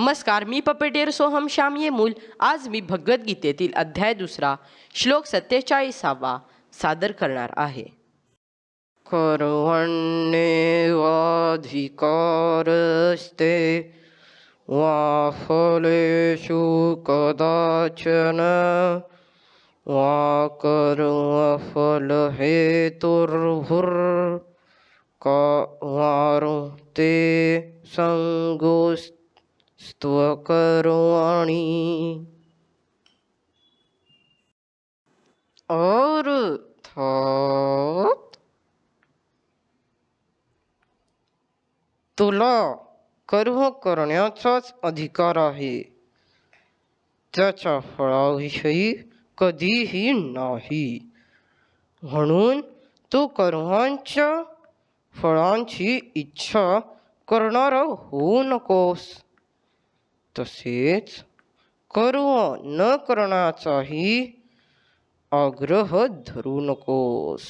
नमस्कार मी पपेटेर सोहम श्याम येमूल आज मी भगवद्गीतेतील अध्याय दुसरा श्लोक सत्तेचाळीसावा सादर करणार आहे. कर्वण्येवाधिकारस्ते वा फलेषु कदाचन वा कर्मफलहेतुर्भुर् वारुते संगोस्त्वकर्वाणि अर्थात तुला कर्म करण्याचाच अधिकार आहे। त्याच्या फळाविषयी कधीही नाही। म्हणून तू कर्मांच्या फळांची इच्छा करणारा होऊ नकोस। तसेच कर्व न करण्याचाही आग्रह धरू नकोस.